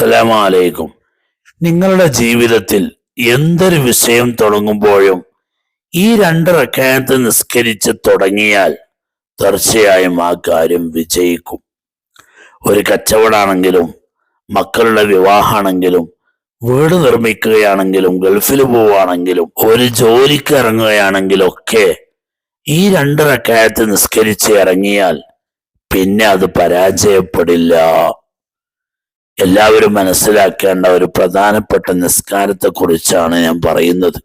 അസ്സലാമലൈക്കും. നിങ്ങളുടെ ജീവിതത്തിൽ എന്തൊരു വിഷയം തുടങ്ങുമ്പോഴും ഈ രണ്ട് റക്കായത്ത് നിസ്കരിച്ച് തുടങ്ങിയാൽ തീർച്ചയായും ആ കാര്യം വിജയിക്കും. ഒരു കച്ചവടാണെങ്കിലും മക്കളുടെ വിവാഹമാണെങ്കിലും വീട് നിർമ്മിക്കുകയാണെങ്കിലും ഗൾഫിൽ പോവുകയാണെങ്കിലും ഒരു ജോലിക്ക് ഇറങ്ങുകയാണെങ്കിലും ഒക്കെ ഈ രണ്ട് റക്കായത്ത് നിസ്കരിച്ച് ഇറങ്ങിയാൽ പിന്നെ അത് പരാജയപ്പെടില്ല. എല്ലാവരും മനസ്സിലാക്കേണ്ട ഒരു പ്രധാനപ്പെട്ട നിസ്കാരത്തെ കുറിച്ചാണ് ഞാൻ പറയുന്നത്.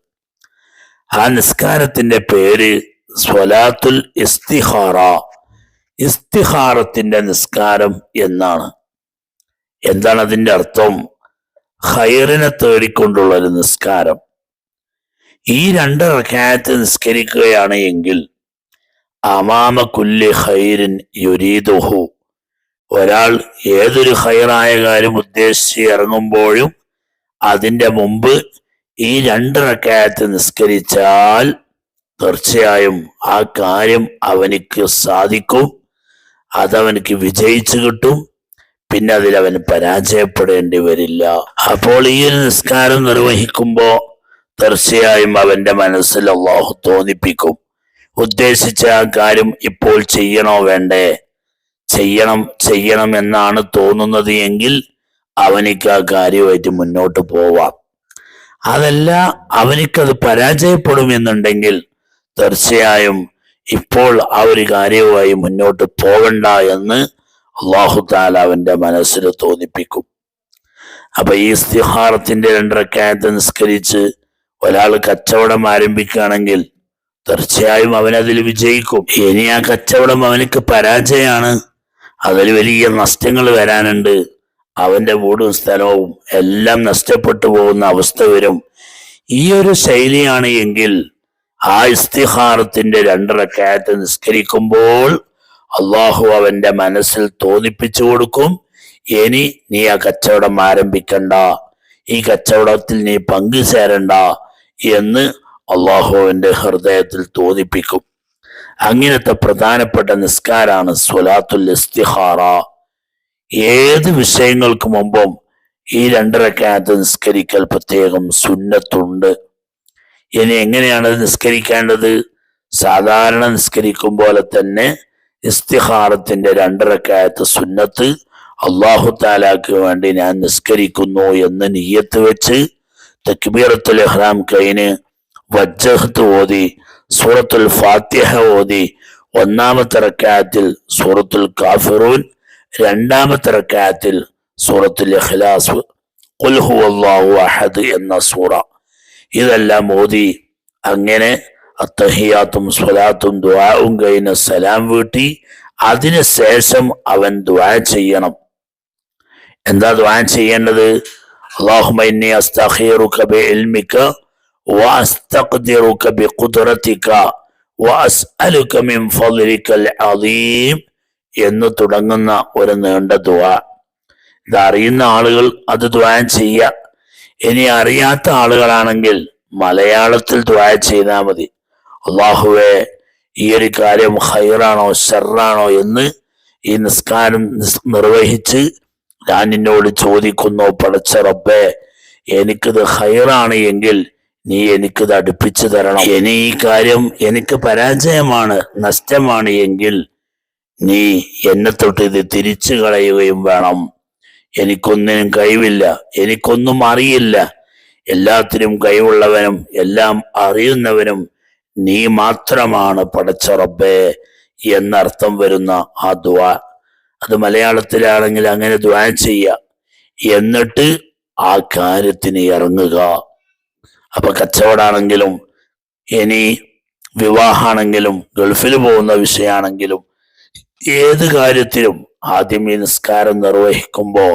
ആ നിസ്കാരത്തിന്റെ പേര് സ്വലാത്തുൽ ഇസ്തിഹാറ ഇസ്തിഹാറത്തിന്റെ നിസ്കാരം എന്നാണ്. എന്താണ് അതിന്റെ അർത്ഥം? ഹൈറിനെ തേടിക്കൊണ്ടുള്ള ഒരു നിസ്കാരം. ഈ രണ്ട് റക്കായത്ത് നിസ്കരിക്കുകയാണ് എങ്കിൽ അമാമ കുല്ലി ഹൈറിൻ യുരീദുഹു ഒരാൾ ഏതൊരു ഹൈറായ കാര്യം ഉദ്ദേശിച്ച് ഇറങ്ങുമ്പോഴും അതിന്റെ മുമ്പ് ഈ രണ്ട് റക്കായത്ത് നിസ്കരിച്ചാൽ തീർച്ചയായും ആ കാര്യം അവനിക്ക് സാധിക്കും. അതവനിക്ക് വിജയിച്ചു കിട്ടും. പിന്നെ അതിൽ അവൻ പരാജയപ്പെടേണ്ടി വരില്ല. അപ്പോൾ ഈ ഒരു നിസ്കാരം നിർവഹിക്കുമ്പോൾ തീർച്ചയായും അവന്റെ മനസ്സിൽ അള്ളാഹു തോന്നിപ്പിക്കും. ഉദ്ദേശിച്ച ആ കാര്യം ഇപ്പോൾ ചെയ്യണോ വേണ്ടേ? ചെയ്യണം ചെയ്യണം എന്നാണ് തോന്നുന്നത് എങ്കിൽ അവനിക്ക് ആ കാര്യമായിട്ട് മുന്നോട്ട് പോവാം. അതല്ല അവനിക്കത് പരാജയപ്പെടുമെന്നുണ്ടെങ്കിൽ തീർച്ചയായും ഇപ്പോൾ ആ ഒരു കാര്യവുമായി മുന്നോട്ട് പോകണ്ട എന്ന് അള്ളാഹു താല അവന്റെ മനസ്സിൽ തോന്നിപ്പിക്കും. അപ്പൊ ഈ സ്തിഹാറത്തിന്റെ രണ്ടരക്കായത്തെ നിസ്കരിച്ച് ഒരാൾ കച്ചവടം ആരംഭിക്കുകയാണെങ്കിൽ തീർച്ചയായും അവൻ അതിൽ വിജയിക്കും. ഇനി ആ കച്ചവടം അവനക്ക് പരാജയമാണ്. അതിൽ വലിയ നഷ്ടങ്ങൾ വരാനുണ്ട്. അവന്റെ വീടും സ്ഥലവും എല്ലാം നഷ്ടപ്പെട്ടു പോകുന്ന അവസ്ഥ വരും. ഈ ഒരു ശൈലിയാണ് എങ്കിൽ ആ ഇസ്തിഹാറത്തിന്റെ രണ്ടരക്കായത്ത് നിസ്കരിക്കുമ്പോൾ അള്ളാഹു അവന്റെ മനസ്സിൽ തോന്നിപ്പിച്ചു കൊടുക്കും. ഇനി നീ ആ കച്ചവടം ആരംഭിക്കണ്ട. ഈ കച്ചവടത്തിൽ നീ പങ്കു ചേരണ്ട എന്ന് അള്ളാഹുവിന്റെ ഹൃദയത്തിൽ തോന്നിപ്പിക്കും. അങ്ങനത്തെ പ്രധാനപ്പെട്ട നിസ്കാരാണ് സ്വലാത്തുൽ ഇസ്തിഹാറ. ഏത് വിഷയങ്ങൾക്ക് മുമ്പും ഈ രണ്ടരക്കാലത്ത് നിസ്കരിക്കൽ പ്രത്യേകം സുന്നത്തുണ്ട്. ഇനി എങ്ങനെയാണ് നിസ്കരിക്കേണ്ടത്? സാധാരണ നിസ്കരിക്കും പോലെ തന്നെ ഇസ്തിഹാറത്തിന്റെ രണ്ടരക്കാലത്ത് സുന്നത്ത് അള്ളാഹു താലാക്ക് വേണ്ടി ഞാൻ നിസ്കരിക്കുന്നു എന്ന് നീയത്ത് വെച്ച് തക്ബീറത്തുൽ ഇഹ്റാം കൈന് വജ്ജഹത്ത് ഓതി സൂറത്തുൽ ഫാത്തിഹ ഓതി. ഒന്നാമത്തെ റക്കാത്തിൽ സൂറത്തുൽ കാഫിറൂൻ രണ്ടാമത്തെ റക്കാത്തിൽ സൂറത്തുൽ ഇഖ്ലാസ്. കുൽഹു അള്ളാഹു അഹദ് എന്ന സൂറ. ഇതെല്ലാം ഓതി അങ്ങനെ അത്തഹിയാത്തും സ്വലാത്തും ദ്വാവും കഴിഞ്ഞ സലാം വീട്ടി അതിനുശേഷം അവൻ ദ്വാ ചെയ്യണം. എന്താ ദ്വാ ചെയ്യേണ്ടത്? അള്ളാഹുമൈനി അസ്തഖീറുക്ക ബിഇൽമിക بعلمك وأستقدرك بقدرتك وأسألك من فضلك العظيم എന്ന് തുടങ്ങുന്ന ഒരു നീണ്ട ദുആ ഇത് അറിയുന്ന ആളുകൾ അത് ദുആ ചെയ്യുക ഇനി അറിയാത്ത ആളുകളാണെങ്കിൽ മലയാളത്തിൽ ദുആ ചെയ്താൽ മതി അള്ളാഹുവെ ഈ ഒരു കാര്യം ഹൈറാണോ ഷെറാണോ എന്ന് ഈ നിസ്കാരം നിസ് നിർവഹിച്ച് ഞാൻ നിന്നോട് ചോദിക്കുന്നു പടച്ച റബ്ബേ എനിക്കിത് ഹൈറാണ് എങ്കിൽ നീ എനിക്ക് അടുപ്പിച്ചു തരണം. ഇനി ഈ കാര്യം എനിക്ക് പരാജയമാണ് നഷ്ടമാണ് എങ്കിൽ നീ എന്നെ തൊട്ട് ഇത് തിരിച്ചു കളയുകയും വേണം. എനിക്കൊന്നിനും കഴിവില്ല എനിക്കൊന്നും അറിയില്ല. എല്ലാത്തിനും കഴിവുള്ളവനും എല്ലാം അറിയുന്നവനും നീ മാത്രമാണ് പടച്ച റബ്ബേ എന്നർത്ഥം വരുന്ന ആ ദുആ. അത് മലയാളത്തിലാണെങ്കിൽ അങ്ങനെ ദ്വാ ചെയ്യുക. എന്നിട്ട് ആ കാര്യത്തിന് ഇറങ്ങുക. അപ്പൊ കച്ചവടാണെങ്കിലും ഇനി വിവാഹമാണെങ്കിലും ഗൾഫിൽ പോകുന്ന വിഷയമാണെങ്കിലും ഏത് കാര്യത്തിലും ആദ്യം ഈ നിസ്കാരം നിർവഹിക്കുമ്പോൾ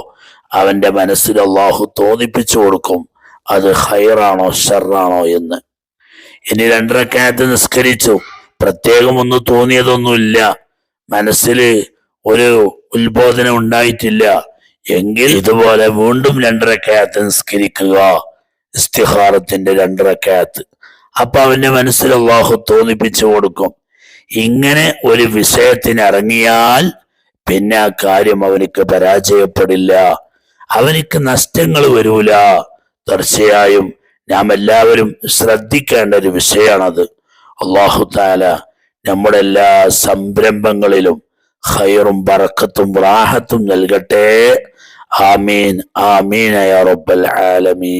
അവന്റെ മനസ്സിൽ അള്ളാഹു തോന്നിപ്പിച്ചു കൊടുക്കും അത് ഹൈറാണോ ഷെറാണോ എന്ന്. ഇനി രണ്ടരക്കാലത്ത് നിസ്കരിച്ചു പ്രത്യേകം ഒന്ന് തോന്നിയതൊന്നുമില്ല. മനസ്സിൽ ഒരു ഉത്ബോധനം ഉണ്ടായിട്ടില്ല. എങ്കിൽ ഇതുപോലെ വീണ്ടും രണ്ടരക്കാലത്ത് നിസ്കരിക്കുക. ഇസ്തിഹാറത്തിന്റെ രണ്ടരക്കയത്ത് അപ്പൊ അവന്റെ മനസ്സിൽ അള്ളാഹു തോന്നിപ്പിച്ചു കൊടുക്കും. ഇങ്ങനെ ഒരു വിഷയത്തിന് ഇറങ്ങിയാൽ പിന്നെ ആ കാര്യം അവനിക്ക് പരാജയപ്പെടില്ല. അവനിക്ക് നഷ്ടങ്ങൾ വരൂല. തീർച്ചയായും നാം എല്ലാവരും ശ്രദ്ധിക്കേണ്ട ഒരു വിഷയമാണത്. അള്ളാഹു താല നമ്മുടെ എല്ലാ സംരംഭങ്ങളിലും ഹൈറും പറക്കത്തും റാഹത്തും നൽകട്ടെ. ആമീൻ. ആമീൻ റബ്ബൽ ആലമീൻ.